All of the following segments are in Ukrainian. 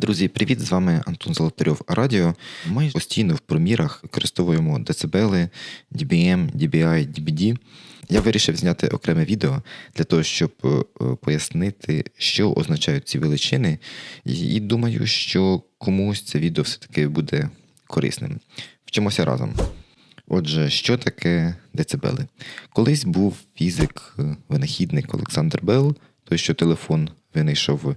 Друзі, привіт! З вами Антон Золотарьов Радіо. Ми постійно в промірах використовуємо децибели, dBm, dBi, dBd. Я вирішив зняти окреме відео для того, щоб е, пояснити, що означають ці величини, і думаю, що комусь це відео все-таки буде корисним. Вчимося разом. Отже, що таке децибели? Колись був фізик, е, Олександр Белл, той, що телефон винайшов.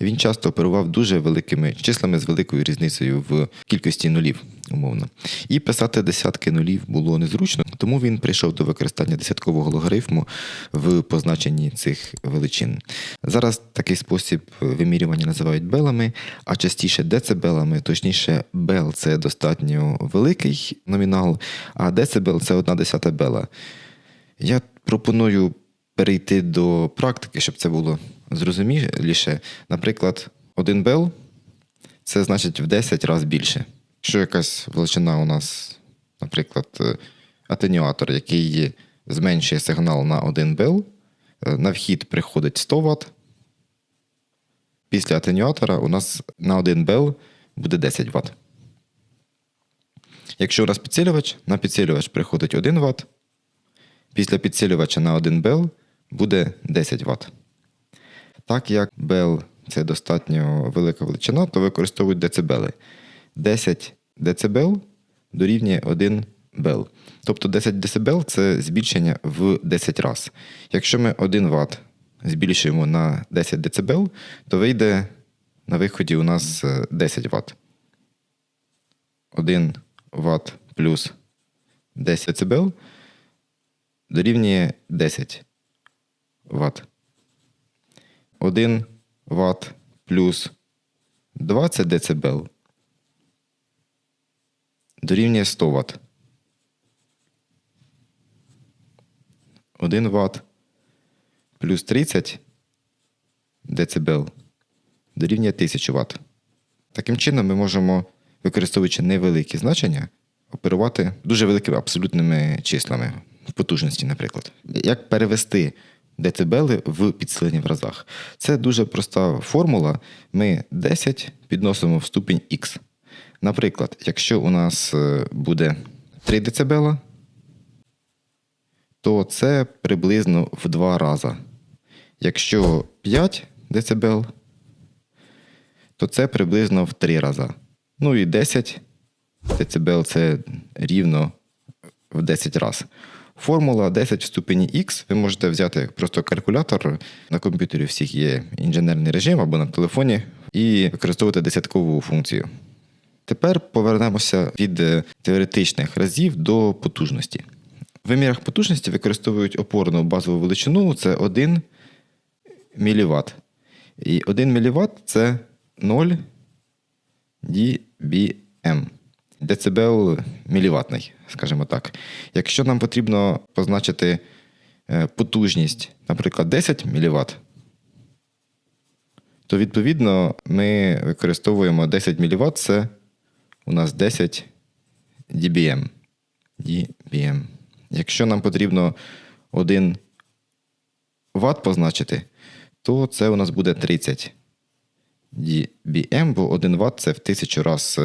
Він часто оперував дуже великими числами з великою різницею в кількості нулів, умовно. І писати десятки нулів було незручно, тому він прийшов до використання десяткового логарифму в позначенні цих величин. Зараз такий спосіб вимірювання називають белами, а частіше децибелами, точніше, бел це достатньо великий номінал, а децибел це одна десята бела. Я пропоную перейти до практики, щоб це було зрозуміліше. Наприклад, один бел це значить в 10 разів більше. Якщо якась величина у нас, наприклад, е, атенюатор, який зменшує сигнал на 1 бел, е, на вхід приходить 100 Вт. Після атенюатора у нас на 1 бел буде 10 Вт. Якщо у нас підсилювач, на підсилювач приходить 1 Вт. Після підсилювача на 1 бел буде 10 Вт. Так як бел це достатньо велика величина, то використовують децибели. 10 децибел дорівнює 1 бел. Тобто 10 децибел це збільшення в 10 разів. Якщо ми 1 Вт збільшуємо на 10 децибел, то вийде на виході у нас 10 Вт. 1 Вт плюс 10 децибел дорівнює 10 Вт. 1 Вт плюс 20 дБ дорівнює 100 Вт. 1 Вт плюс 30 дБ дорівнює 1000 Вт. Таким чином, ми можемо, використовуючи невеликі значення, оперувати дуже великими абсолютними числами в потужності, наприклад. Як перевести децибели в підсилені в разах. Це дуже проста формула. Ми 10 підносимо в ступінь Х. Наприклад, якщо у нас е, буде 3 дБ, то це приблизно в 2 рази. Якщо 5 дБ, то це приблизно в 3 рази. Ну і 10 дБ це рівно в 10 разів. Формула 10 в ступені Х. Ви можете взяти просто калькулятор. На комп'ютері всіх є інженерний режим або на телефоні, і використовувати десяткову функцію. Тепер повернемося від е, теоретичних разів до потужності. В вимірах потужності використовують опорну базову величину це 1 мВт. І 1 мВт це 0 dBm децибел міліватний, скажімо так. Якщо нам потрібно позначити е, потужність, наприклад, 10 мВт, то відповідно ми використовуємо 10 мВт, це у нас 10 dBm. dBm. Якщо нам потрібно 1 Вт позначити, то це у нас буде 30 dBm, бо 1 Вт це в тисячу раз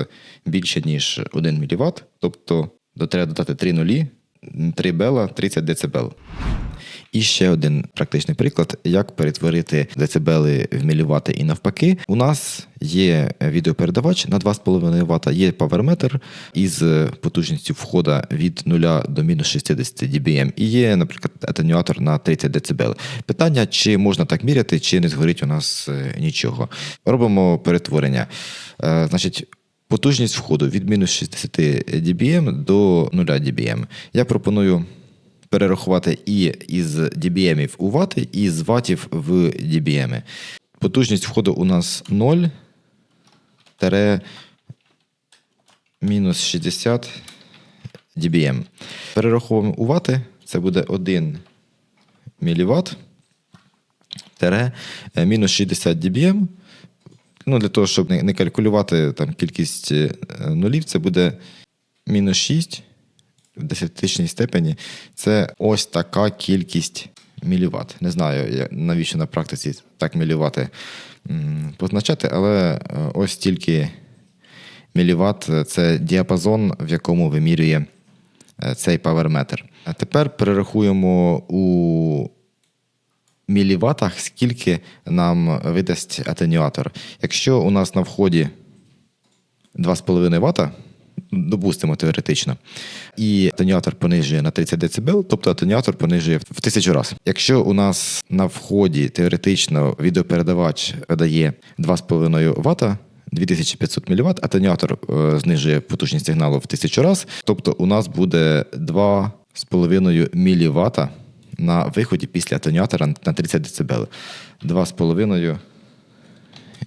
більше, ніж 1 мВт. Тобто до треба додати 3 нулі, 3 бела, 30 дБ. І ще один практичний приклад, як перетворити децибели в мілівати і навпаки. У нас є відеопередавач на 2,5 Вт, є паверметр із потужністю входа від 0 до мінус 60 dBm. І є, наприклад, атенюатор на 30 дБ. Питання, чи можна так міряти, чи не згорить у нас е, нічого. Робимо перетворення. Е, значить, Потужність входу від мінус 60 dBm до 0 dBm. Я пропоную перерахувати і із dBm у вати, і з ватів в dBm. Потужність входу у нас 0 мінус 60 dBm. Перераховуємо у вати, це буде 1 мВт мінус 60 dBm. Ну, Для того, щоб не калькулювати там, кількість е, нулів, це буде мінус 6 в десятичній степені це ось така кількість міліват. Не знаю, навіщо на практиці так мілівати позначати, але е, ось тільки міліват це діапазон, в якому вимірює е, цей паверметр. А тепер перерахуємо у міліватах, скільки нам видасть атенюатор. Якщо у нас на вході 2,5 Вт, допустимо теоретично, і атенюатор понижує на 30 дБ, тобто атенюатор понижує в тисячу разів. Якщо у нас на вході теоретично відеопередавач видає 2,5 Вт, 2500 мВт, атенюатор е, знижує потужність сигналу в тисячу разів, тобто у нас буде 2,5 мВт на виході після атенюатора на 30 дБ. 2,5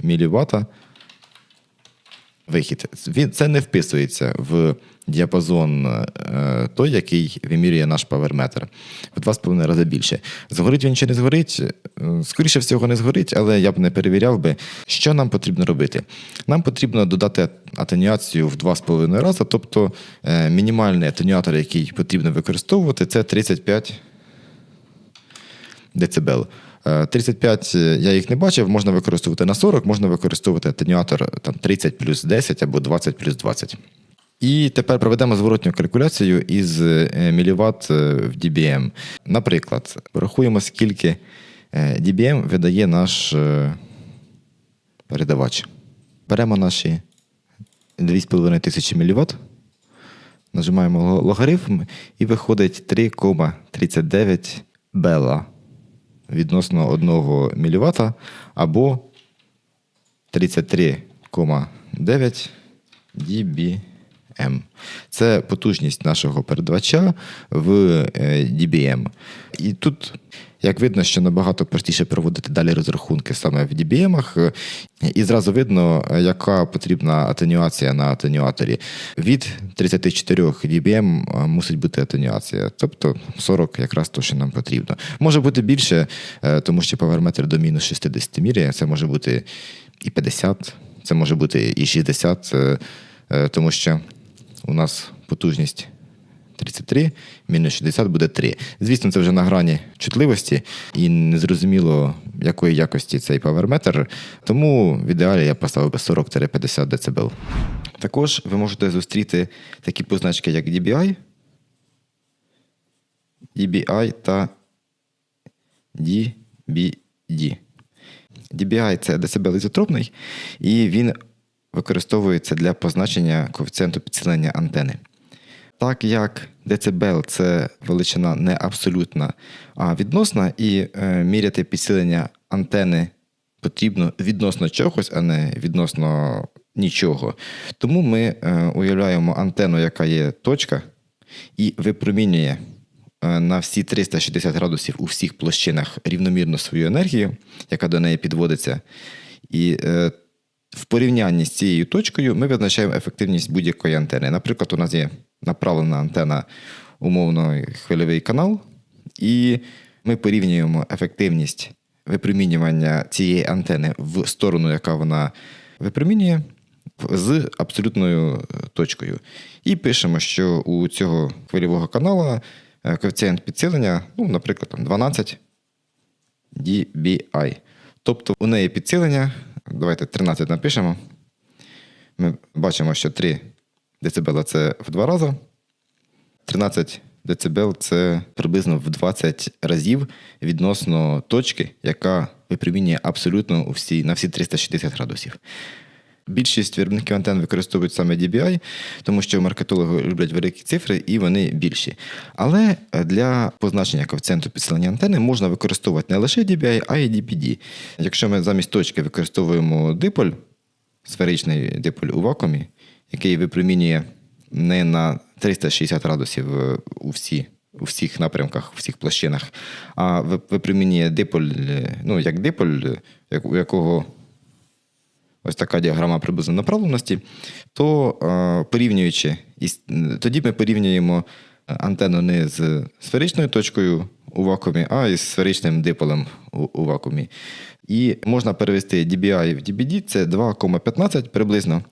мВт вихід. Він це не вписується в діапазон е, той, який вимірює наш паверметр. В 2,5 рази більше. Згорить він чи не згорить? Е, Скоріше всього, не згорить, але я б не перевіряв би, що нам потрібно робити. Нам потрібно додати атенюацію в 2,5 рази, тобто е, мінімальний атенюатор, який потрібно використовувати, це 35 децибел. Е, 35 я їх не бачив, можна використовувати на 40, можна використовувати атенюатор там, 30 плюс 10 або 20 плюс 20. І тепер проведемо зворотню калькуляцію із е, міліват е, в dBm. Наприклад, порахуємо, скільки е, dBm видає наш е, передавач. Беремо наші 2,5 тисячі мВт, нажимаємо логарифм і виходить 3,39 бела відносно 1 мВт або 33,9 dBm. Це потужність нашого передавача в е, dBm. І тут, як видно, що набагато простіше проводити далі розрахунки саме в dBm. І зразу видно, яка потрібна атенюація на атенюаторі. Від 34 dBm мусить бути атенюація, тобто 40 якраз то, що нам потрібно. Може бути більше, е, тому що паверметр до мінус 60 міряє, це може бути і 50, це може бути і 60, е, е, тому що у нас потужність 33, мінус 60 буде 3. Звісно, це вже на грані чутливості і незрозуміло, якої якості цей паверметр. Тому в ідеалі я поставив би 40-50 дБ. Також ви можете зустріти такі позначки, як DBI, DBI та DBD. DBI це децибел ізотропний, і він використовується для позначення коефіцієнту підсилення антени. Так як децибел це величина не абсолютна, а відносна, і е, міряти підсилення антени потрібно відносно чогось, а не відносно нічого. Тому ми е, уявляємо антенну, яка є точка, і випромінює е, на всі 360 градусів у всіх площинах рівномірно свою енергію, яка до неї підводиться. І в порівнянні з цією точкою ми визначаємо ефективність будь-якої антени. Наприклад, у нас є направлена антена умовно хвильовий канал, і ми порівнюємо ефективність випромінювання цієї антени в сторону, яка вона випромінює, з абсолютною точкою. І пишемо, що у цього хвильового каналу е, коефіцієнт підсилення, ну, наприклад, там 12 dBi. Тобто у неї підсилення, давайте 13 напишемо. Ми бачимо, що 3 дБ це в два рази. 13 дБ це приблизно в 20 разів відносно точки, яка випромінює абсолютно у всі, на всі 360 градусів. Більшість виробників антенн використовують саме DBI, тому що маркетологи люблять великі цифри і вони більші. Але для позначення коефіцієнту підсилення антени можна використовувати не лише DBI, а й DPD. Якщо ми замість точки використовуємо диполь, сферичний диполь у вакуумі, який випромінює не на 360 градусів е, у всі. У всіх напрямках, у всіх площинах, а випромінює диполь, е, ну як диполь, е, як- у якого ось така діаграма приблизно направленості, то порівнюючи, тоді ми порівнюємо антенну не з сферичною точкою у вакуумі, а із сферичним диполем у, у вакуумі. І можна перевести DBI в DBD, це 2,15 приблизно.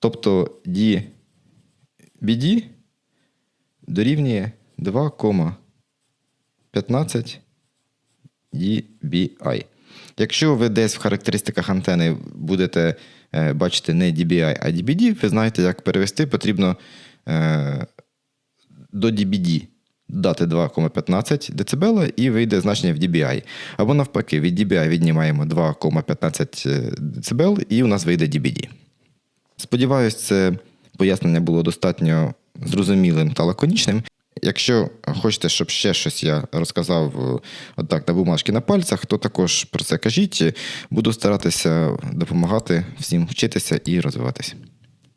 Тобто DBD дорівнює 2,15 DBI. Якщо ви десь в характеристиках антени будете е, бачити не DBI, а DBD, ви знаєте, як перевести. Потрібно е, до DBD дати 2,15 дБ і вийде значення в DBI. Або навпаки, від DBI віднімаємо 2,15 дБ і у нас вийде DBD. Сподіваюсь, це пояснення було достатньо зрозумілим та лаконічним. Якщо хочете, щоб ще щось я розказав е, отак на бумажки на пальцях, то також про це кажіть. Буду старатися допомагати всім вчитися і розвиватися.